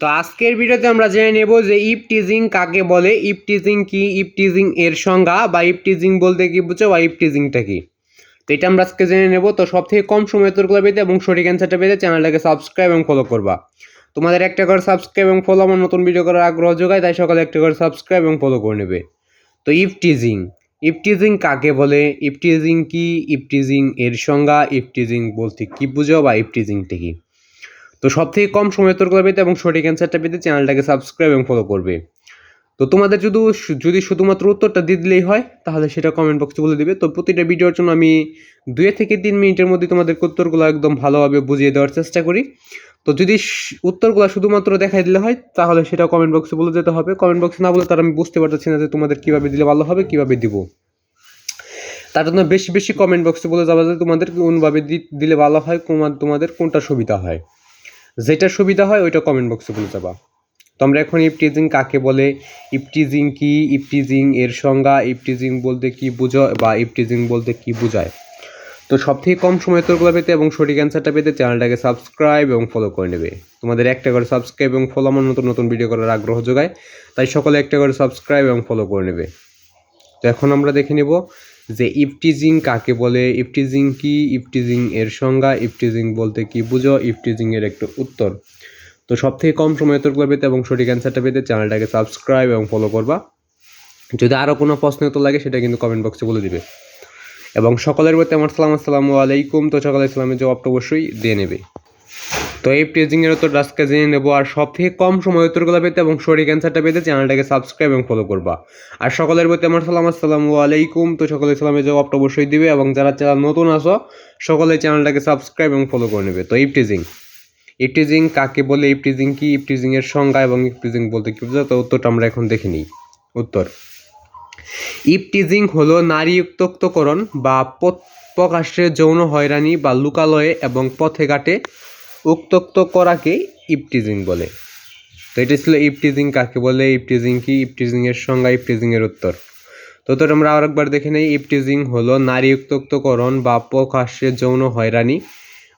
তো আজকের ভিডিওতে আমরা জেনে নেব যে ইপ টিজিং কাকে বলে? ইপ টিজিং কি? ইপ এর সংজ্ঞা বা ইপ টিজিং বলতে কি বুঝো বা ইপ টিজিংটা কি? তো এটা আমরা আজকে জেনে নেব। তো সব থেকে কম সময় উত্তরগুলো পেতে এবং সঠিক অ্যান্সারটা পেতে চ্যানেলটাকে সাবস্ক্রাইব এবং ফলো করবা। তোমাদের একটা করে সাবস্ক্রাইব এবং ফলো আমার নতুন ভিডিও করার আগ্রহ যোগায়, তাই সকালে একটা করে সাবস্ক্রাইব এবং ফলো করে নেবে। তো ইপ টিজিং কাকে বলে? ইপ টিজিং কি? ইপ এর সংজ্ঞা ইপ টিজিং বলতে কি বুঝো বা ইপ টিজিংটা কি? তো সব থেকে কম সময় উত্তরগুলো পেতে এবং সঠিক অ্যান্সারটা পেতে চ্যানেলটাকে সাবস্ক্রাইব এবং ফলো করবে। তো তোমাদের যদি যদি শুধুমাত্র উত্তরটা দিয়ে দিলেই হয়, তাহলে সেটা কমেন্ট বক্সে বলে দিবে। তো প্রতিটা ভিডিওর জন্য আমি দুই থেকে তিন মিনিটের মধ্যে তোমাদের উত্তরগুলো একদম ভালোভাবে বুঝিয়ে দেওয়ার চেষ্টা করি। তো যদি উত্তরগুলো শুধুমাত্র দেখাই দিলে হয়, তাহলে সেটা কমেন্ট বক্সে বলে যেতে হবে। কমেন্ট বক্সে না বলে তার আমি বুঝতে পারতেছি না যে তোমাদের কীভাবে দিলে ভালো হবে, কীভাবে দিব। তার জন্য বেশি বেশি কমেন্ট বক্সে বলে যাবে যে তোমাদের কোনভাবে দিলে ভালো হয় তোমাদের কোনটা সুবিধা হয়। যেটা সুবিধা হয়, ওইটা কমেন্ট বক্সে বলে যাবা। তো আমরা এখন ইপটিজিং কাকে বলে, ইপটিজিং কি, ইপটিজিং এর সংজ্ঞা, ইপটিজিং বলতে কি বুঝো বা ইপটিজিং বলতে কি বোঝায়। তো সব থেকে কম সময় উত্তরগুলো পেতে এবং সঠিক অ্যান্সারটা পেতে চ্যানেলটাকে সাবস্ক্রাইব এবং ফলো করে নেবে। তোমাদের একটা করে সাবস্ক্রাইব এবং ফলো আমার নতুন নতুন ভিডিও করার আগ্রহ যোগায়, তাই সকলে একটা করে সাবস্ক্রাইব এবং ফলো করে নেবে। তো এখন আমরা দেখে নেব যে ইফটিজিং কাকে বলে? ইফটিজিং কি? ইফটিজিং এর সংজ্ঞা, ইফটিজিং বলতে কি বুঝো? ইফটিজিং এর একটা উত্তর। তো সব থেকে কম সময় উত্তরগুলো পেতে এবং সঠিক অ্যান্সারটা পেতে চ্যানেলটাকে সাবস্ক্রাইব এবং ফলো করবা। যদি আরও কোনো প্রশ্ন উত্তর লাগে, সেটা কিন্তু কমেন্ট বক্সে বলে দিবে। এবং সকলের প্রতি আমার সালাম, আসসালামু আলাইকুম। তো সকলে ইসলামের জবাবটা অবশ্যই দিয়ে নেবে। তো এই প্রেজিংয়ের উত্তর আজকে জেনে নেব। আর সব থেকে কম সময় উত্তরগুলো পেতে এবং সঠিক অ্যান্সারটা পেতে চ্যানেলটাকে সাবস্ক্রাইব এবং ফলো করবা। আর সকলের প্রতি আমার সালাম, আসসালামু আলাইকুম। তো সকলে ইসলামের জবাবটা অবশ্যই দিবে এবং যারা চ্যানেল নতুন আসো সকলে চ্যানেলটাকে সাবস্ক্রাইব এবং ফলো করে নেবে। তো ইপটিজিং ইপটিজিং কাকে বলে? ইপটিজিং কি? ইপটিজিং এর সংজ্ঞা এবং ইপটিজিং বলতে কি বোঝায়? তো উত্তরটা আমরা এখন দেখে নিই। উত্তর। ইপটিজিং হলো নারী উত্তক্তকরণ বা প্রকাশ্যে যৌন হয়রানি বা লুকালয়ে এবং পথে ঘাটে উত্তক্ত করাকে ইপটিজিং বলে। তো এটা ছিল ইপটিজিং কাকে বলে? ইপটিজিং কি? ইপটিজিং এর সংজ্ঞা, ইপটিজিং এর উত্তর। তো তোর আমরা আরেকবার দেখে নেই, ইপটিজিং হলো নারী উত্তক্তকরণ বা প্রকাশ্যে যৌন হয়রানি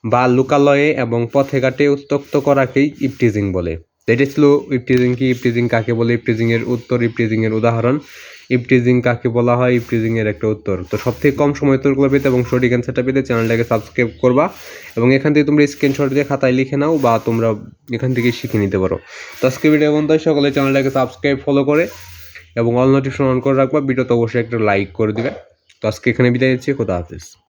বা লুকালয়ে এবং পথে ঘাটে উত্তক্ত করাকেই ইপটিজিং বলে। তো এটা ছিল ইপটিজিং কি ইপটিজিং কাকে বলে? ইপটিজিং এর উত্তর ইপটিজিং এর উদাহরণ। ইপটিজিং কাকে বলা হয়? ইপটিজিং এর একটা উত্তর। তো সব থেকে কম সময় উত্তরগুলো পেতে এবং সঠিক অ্যান্সারটা পেতে চ্যানেলটাকে সাবস্ক্রাইব করবা এবং এখান থেকে তোমরা স্ক্রিনশট দিয়ে খাতায় লিখে নাও বা তোমরা এখান থেকে শিখে নিতে পারো। তো আজকে ভিডিও বন্ধু সকলে চ্যানেলটাকে সাবস্ক্রাইব ফলো করে এবং অল নোটিফিকেশন অন করে রাখবা। ভিডিওতে অবশ্যই একটা লাইক করে দিবে। তো আজকে এখানে বিদায় দিচ্ছি খোদা হাফিজ।